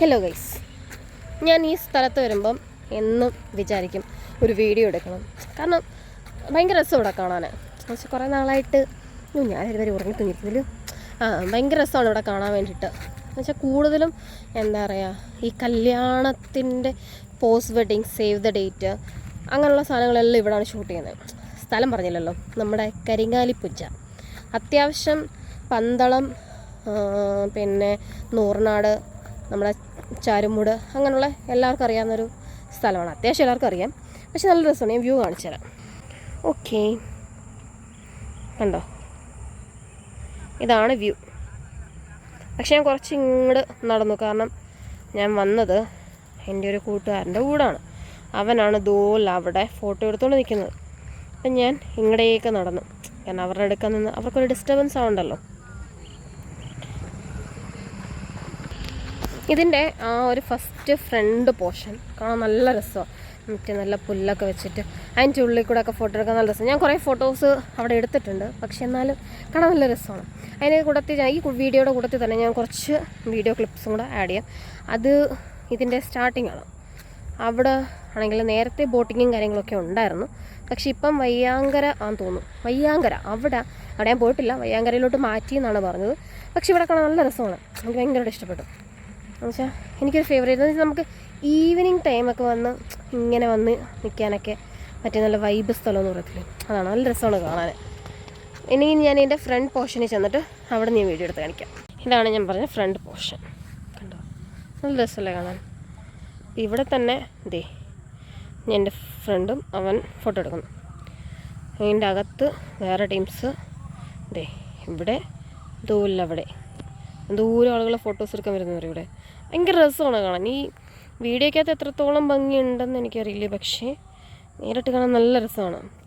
Hello guys ഞാൻ ഈ സ്ഥലത്ത് വരുമ്പം എന്നും വിചാരിക്കും ഒരു വീഡിയോ എടുക്കണം. കാരണം ഭയങ്കര രസം ഇവിടെ കാണാൻ പക്ഷെ കുറേ നാളായിട്ട് ഞാൻ ഇതുവരെ ഉറങ്ങി തന്നിരുന്നില്ല ആ ഭയങ്കര രസമാണ് ഇവിടെ കാണാൻ വേണ്ടിയിട്ട്. എന്നുവെച്ചാൽ കൂടുതലും എന്താ പറയുക ഈ കല്യാണത്തിന്റെ post wedding save the date അങ്ങനെയുള്ള സാധനങ്ങളെല്ലാം ഇവിടെയാണ് ഷൂട്ട് ചെയ്യുന്നത്. സ്ഥലം പറഞ്ഞില്ലല്ലോ നമ്മുടെ കരിങ്ങാലിപ്പുഞ്ച അത്യാവശ്യം പന്തളം പിന്നെ നൂറിനാട് നമ്മുടെ ചാരുമൂട് അങ്ങനെയുള്ള എല്ലാവർക്കും അറിയാവുന്നൊരു സ്ഥലമാണ്. അത്യാവശ്യം എല്ലാവർക്കും അറിയാം. പക്ഷെ നല്ല രസമാണ്. ഞാൻ വ്യൂ കാണിച്ചു തരാം. ഓക്കെ കണ്ടോ? ഇതാണ് വ്യൂ പക്ഷെ ഞാൻ കുറച്ച് ഇങ്ങോട്ട് നടന്നു. കാരണം ഞാൻ വന്നത് എന്റെ ഒരു കൂട്ടുകാരന്റെ കൂടാണ് അവനാണ് ദോൽ അവിടെ ഫോട്ടോ എടുത്തുകൊണ്ട് നിൽക്കുന്നത് അപ്പം ഞാൻ ഇങ്ങടേക്ക് നടന്നു. കാരണം അവരുടെ അടുക്കാൻ നിന്ന് അവർക്കൊരു ഡിസ്റ്റർബൻസ് ആവുണ്ടല്ലോ. ഇതിന്റെ ആ ഒരു ഫസ്റ്റ് ഫ്രണ്ട് പോർഷൻ കാണാൻ നല്ല രസമാണ്. മറ്റേ നല്ല പുല്ലൊക്കെ വെച്ചിട്ട്. അതിന്റെ ഉള്ളിൽ കൂടെ ഒക്കെ ഫോട്ടോ എടുക്കാൻ നല്ല രസം ഞാൻ കുറേ ഫോട്ടോസ് അവിടെ എടുത്തിട്ടുണ്ട്. പക്ഷെ എന്നാലും കാണാൻ നല്ല രസമാണ്. അതിന് കൂടത്തിൽ ഈ വീഡിയോയുടെ കൂടത്തിൽ തന്നെ ഞാൻ കുറച്ച് വീഡിയോ ക്ലിപ്സും കൂടെ ആഡ് ചെയ്യാം. അത് ഇതിന്റെ സ്റ്റാർട്ടിംഗ് ആണ്. അവിടെ ആണെങ്കിൽ നേരത്തെ ബോട്ടിങ്ങും കാര്യങ്ങളൊക്കെ ഉണ്ടായിരുന്നു. പക്ഷേ ഇപ്പം വയ്യാങ്കര ആണെന്ന് തോന്നുന്നു. വയ്യാങ്കര. അവിടെ അവിടെ ഞാൻ പോയിട്ടില്ല. വയ്യാങ്കരയിലോട്ട് മാറ്റി എന്നാണ് പറഞ്ഞത്. പക്ഷേ ഇവിടെ കാണാൻ നല്ല രസമാണ്. എനിക്ക് ഭയങ്കരമായിട്ട് ഇഷ്ടപ്പെട്ടു. എന്നുവെച്ചാൽ എനിക്കൊരു ഫേവറേറ്റ് എന്ന് വെച്ചാൽ നമുക്ക് ഈവനിങ് ടൈമൊക്കെ വന്ന് ഇങ്ങനെ വന്ന് നിൽക്കാനൊക്കെ പറ്റിയ നല്ല വൈബ് സ്ഥലം എന്ന് പറയത്തില്ലേ? അതാണ്. നല്ല രസമാണ് കാണാൻ ഇനി ഞാൻ എന്റെ ഫ്രണ്ട് പോർഷനിൽ ചെന്നിട്ട് അവിടെ നിന്ന് വീഡിയോ എടുത്ത് കാണിക്കാം. ഇതാണ് ഞാൻ പറഞ്ഞ ഫ്രണ്ട് പോർഷൻ കണ്ടോ? നല്ല രസമല്ലേ കാണാൻ? ഇവിടെ തന്നെ ദേ ഞാൻ എന്റെ ഫ്രണ്ടും അവൻ ഫോട്ടോ എടുക്കുന്നു. അതിന്റെ അകത്ത് വേറെ ടീംസ് ദേ ഇവിടെ ദൂല്ല അവിടെ. ദൂരം ആളുകളെ ഫോട്ടോസ് എടുക്കാൻ വരുന്നവർ ഇവിടെ. ഭയങ്കര രസമാണ് കാണാൻ. ഈ വീഡിയോക്കകത്ത് എത്രത്തോളം ഭംഗിയുണ്ടെന്ന് എനിക്കറിയില്ല. പക്ഷേ നേരിട്ട് കാണാൻ നല്ല രസമാണ്.